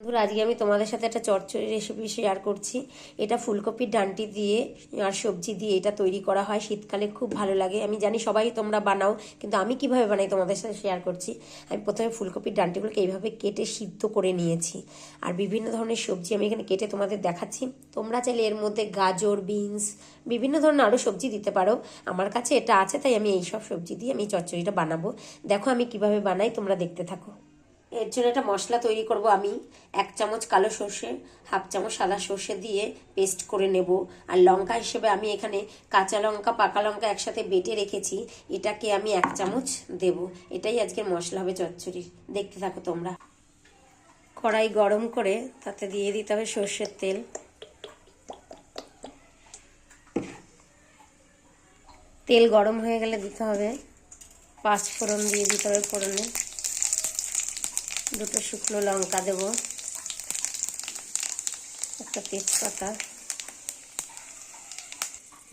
বন্ধুরা, আজকে আমি তোমাদের সাথে একটা চচ্চড়ি রেসিপি শেয়ার করছি। এটা ফুলকপির ডান্টি দিয়ে আর সবজি দিয়ে এটা তৈরি করা হয়। শীতকালে খুব ভালো লাগে। আমি জানি সবাই তোমরা বানাও, কিন্তু আমি কীভাবে বানাই তোমাদের সাথে শেয়ার করছি। আমি প্রথমে ফুলকপির ডান্টিগুলোকে এইভাবে কেটে সিদ্ধ করে নিয়েছি। আর বিভিন্ন ধরনের সবজি আমি এখানে কেটে তোমাদের দেখাচ্ছি। তোমরা চাইলে এর মধ্যে গাজর, বিনস, বিভিন্ন ধরনের আরও সবজি দিতে পারো। আমার কাছে এটা আছে, তাই আমি এই সব সবজি দিয়ে আমি চচ্চড়িটা বানাবো। দেখো আমি কীভাবে বানাই, তোমরা দেখতে থাকো। এর জন্য একটা মশলা তৈরি করব আমি। এক চামচ কালো সর্ষে, হাফ চামচ সাদা সর্ষে দিয়ে পেস্ট করে নেব। আর লঙ্কা হিসেবে আমি এখানে কাঁচা লঙ্কা, পাকা লঙ্কা একসাথে বেটে রেখেছি। এটাকে আমি এক চামচ দেব। এটাই আজকের মশলা হবে চচ্চড়ি। দেখতে থাকো তোমরা। কড়াই গরম করে তাতে দিয়ে দিতে হবে সর্ষের তেল। তেল গরম হয়ে গেলে দিতে হবে। পাঁচ ফোড়ন দিয়ে দিতে হবে ফোড়নে। দুটো শুকনো লঙ্কা দেব। একটা তেজপাতা।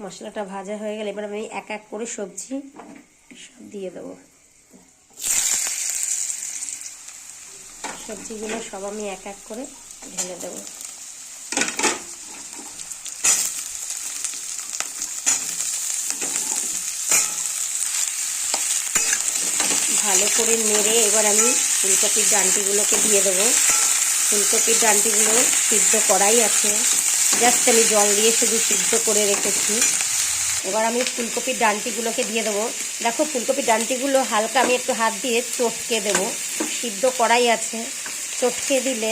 মশলাটা ভাজা হয়ে গেলে এবার আমি এক এক করে সবজি সব দিয়ে দেবো। সবজিগুলো সব আমি এক এক করে ঢেলে দেবো। ভালো করে নেড়ে এবার আমি ফুলকপির ডান্টিগুলোকে দিয়ে দেবো। ফুলকপির ডান্টিগুলো সিদ্ধ করাই আছে। জাস্ট আমি জল দিয়ে শুধু সিদ্ধ করে রেখেছি। এবার আমি ফুলকপির ডান্টিগুলোকে দিয়ে দেবো। দেখো, ফুলকপির ডান্টিগুলো হালকা আমি একটু হাত দিয়ে চটকে দেবো। সিদ্ধ করাই আছে। চটকে দিলে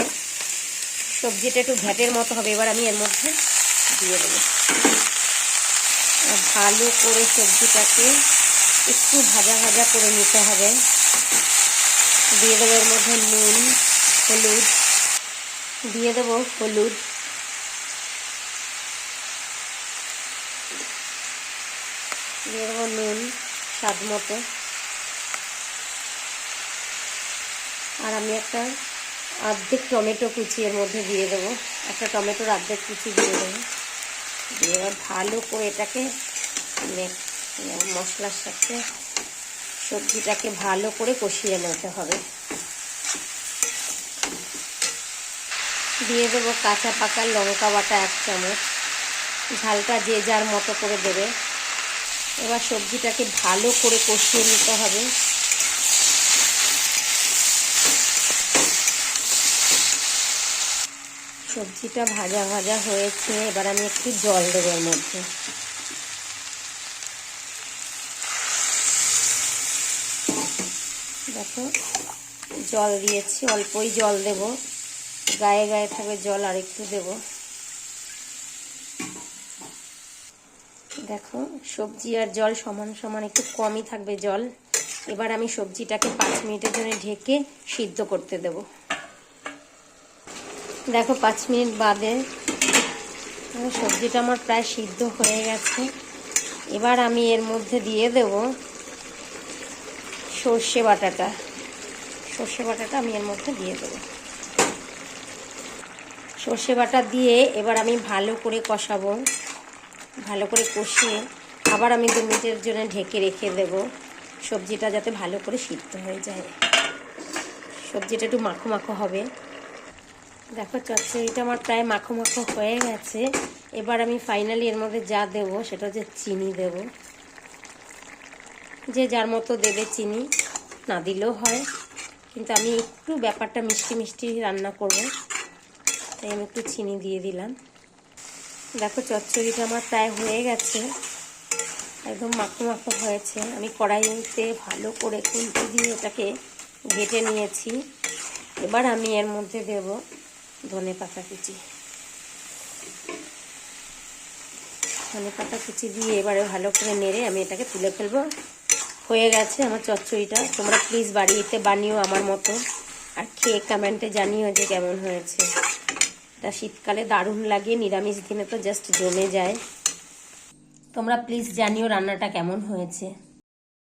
সবজিটা একটু ঘ্যাটের মতো হবে। এবার আমি এর মধ্যে দিয়ে দেবো। ভালো করে সবজিটাকে একটু ভাজা ভাজা করে নিতে হবে। দিয়ে দেবো এর মধ্যে নুন, হলুদ, দিয়ে দেবো হলুদ। দিয়ে দেবো নুন, স্বাদ মতো। আর আমি একটা অর্ধেক টমেটো কুচি এর মধ্যে দিয়ে দেবো। একটা টমেটোর অর্ধেক কুচি দিয়ে দেবো। দিয়ে এবার ভালো করে এটাকে মশলার সাথে সবজিটাকে ভালো করে কষিয়ে নিতে হবে। দিয়ে দেবো কাঁচা পাকা লঙ্কা বাটা এক চামচ। ঝালটা যে যার মতো করে দেবে। এবার সবজিটাকে ভালো করে কষিয়ে নিতে হবে। সবজিটা ভাজা ভাজা হয়েছে। এবার আমি একটু জল দেবো মধ্যে। দেখো, জল দিয়েছি, অল্পই জল দেব। গায়ে গায়ে থাকবে জল আর একটু দেব। দেখো, সবজি আর জল সমান সমান, একটু কমই থাকবে জল। এবার আমি সবজিটাকে পাঁচ মিনিটের জন্য ঢেকে সিদ্ধ করতে দেব। দেখো, পাঁচ মিনিট বাদে সবজিটা আমার প্রায় সিদ্ধ হয়ে গেছে। এবার আমি এর মধ্যে দিয়ে দেবো সর্ষে বাটাটা। সর্ষে বাটাটা আমি এর মধ্যে দিয়ে দেবো। সর্ষে বাটা দিয়ে এবার আমি ভালো করে কষাবো। ভালো করে কষিয়ে আবার আমি দু মিনিটের জন্য ঢেকে রেখে দেব। সবজিটা যাতে ভালো করে সিদ্ধ হয়ে যায়। সবজিটা একটু মাখো মাখো হবে। দেখো চচ্চড়িটা আমার প্রায় মাখো মাখো হয়ে গেছে। এবার আমি ফাইনালি এর মধ্যে যা দেব সেটা হচ্ছে চিনি দেবো। যে যার মতো দেবে চিনি, না দিলেও হয়। কিন্তু আমি একটু ব্যাপারটা মিষ্টি মিষ্টি রান্না করব। তাই আমি একটু চিনি দিয়ে দিলাম। দেখো, চচ্চড়িটা আমার প্রায় হয়ে গেছে। একদম মাখো মাখো হয়েছে। আমি কড়াইতে ভালো করে খুলতে দিয়ে এটাকে ঘেটে নিয়েছি। এবার আমি এর মধ্যে দেব ধনে পাতা কুচি। ধনে পাতা কুচি দিয়ে এবারে ভালো করে নেড়ে আমি এটাকে তুলে ফেলব। হয়ে গেছে আমার চচ্চড়িটা। তোমরা প্লিজ বাড়িতে বানিও আমার মতো। আর খেয়ে কমেন্টে জানিও যে কেমন হয়েছে। এটা শীতকালে দারুণ লাগে, নিরামিষ দিনে তো জাস্ট জমে যায়। তোমরা প্লিজ জানিও রান্নাটা কেমন হয়েছে।